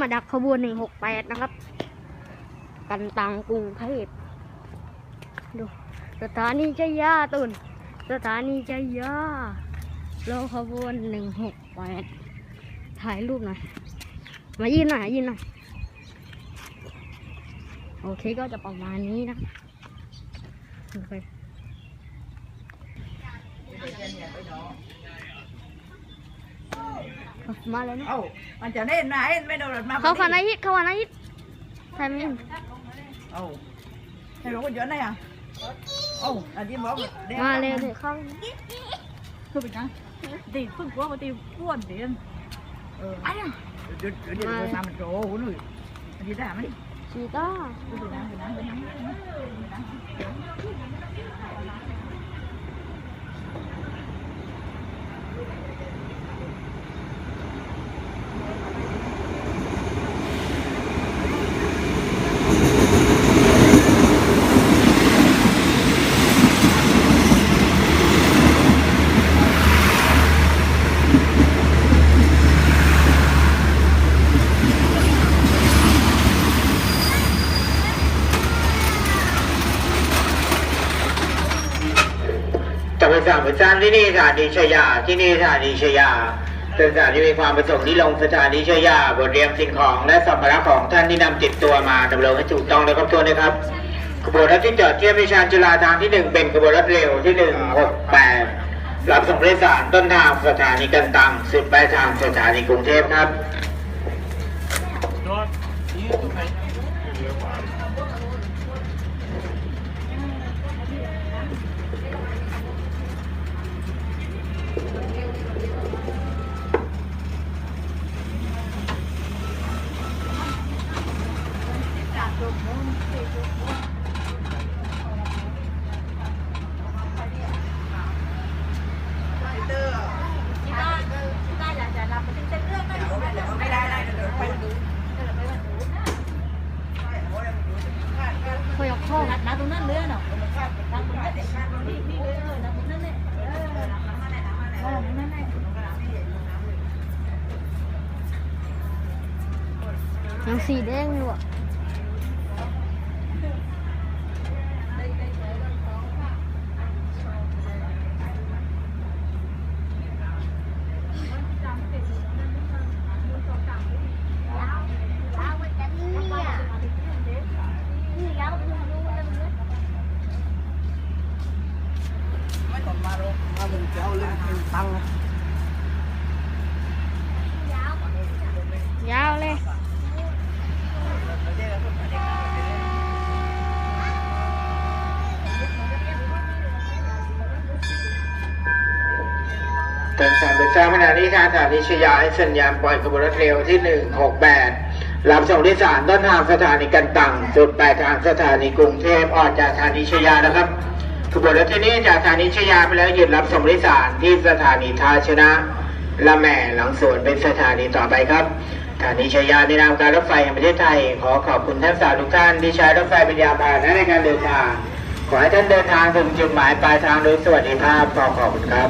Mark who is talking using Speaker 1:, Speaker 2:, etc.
Speaker 1: จาดักขบวนหนึ่งหกแปดนะครับ กันตังกรุงเทพดู สถานีชัยยาตุนสถานีชัยยารอขบวนหนึ่งหกแปดถ่ายรูปหน่อย มายืนหน่อยยืนหน่อย โอเคก็จะประมาณนี้นะโอเค มาเลยนะ
Speaker 2: เอ้ามันจะเล่นไหนไม่โดนมา
Speaker 1: เขาขวานาฮิตเขาขวานาฮิตใช่ไหมย
Speaker 2: เอ้าให้รู้กันเยอะนะอะเอ้าอันนี้บอก
Speaker 1: มาเร็วเถอะเข้า
Speaker 2: คือเป็นไงตีพึ่งกลัวมาตีป้วนเตียนเออไอ้ยังเดี๋ยวเดี๋ยวเดี๋ยวมามันโจ้หนุ่ยอันนี้ได้ไหม
Speaker 1: ชีต้า
Speaker 2: ไปนั่งไปนั่งไปนั่งไปนั่ง
Speaker 3: จะไป สั่งประจานที่นี่สถานีชยาที่นี่สถานีชยาเป็นสถานที่มีความประสงค์ที่ลงสถานีชยาบทเรียนสิ่งของและสัมภาระของท่านที่นำติดตัวมาดำเนินให้ถูกต้องและครบถ้วนนะครับขบวนรถที่จอดเทียบวิชานจุฬาทางที่หนึ่งเป็นขบวนรถเร็วที่หนึ่งหกแปดรับส่งผู้โดยสารต้นทางสถานีกันตังสุดปลายทางสถานีกรุงเทพครับ
Speaker 2: ไม่ได้ได้เดี๋ยวไปดู
Speaker 1: พยกข้อ
Speaker 2: น้า ตรงนั้นเลยเนาะทางตรงนั้นนี่นี่เลยนะตรงนั้นเนี่ยเออตรงนั้นเนี่ย
Speaker 1: ยังสีแดงอยู่อะ
Speaker 2: ม่ต้องมาลงมามึงจะเอาเรื่องตัง
Speaker 1: ยาวเลย
Speaker 3: ทางสามประชาขณะนี้ทางสถานีชยาให้สัญญาณปล่อยขบวนรถเร็วที่หนึ่งหกแปดรับส่งที่สารต้นทางสถานีกันตังสุดปลายทางสถานีกรุงเทพออกจากสถานีชยานะครับ ขบวนรถที่นี่จากสถานีชยาไปแล้วหยุดรับส่งผู้โดยสารที่สถานีท่าชนะละแม่หลังสวนเป็นสถานีต่อไปครับสถานีชยาในนามการรถไฟแห่งประเทศไทย ขอขอบคุณท่านสาวทุกท่านที่ใช้รถไฟเป็นยาพาหนะในการเดินทาง ขอให้ท่านเดินทางถึงจุดหมายปลายทางโดยสวัสดิภาพขอขอบคุณครับ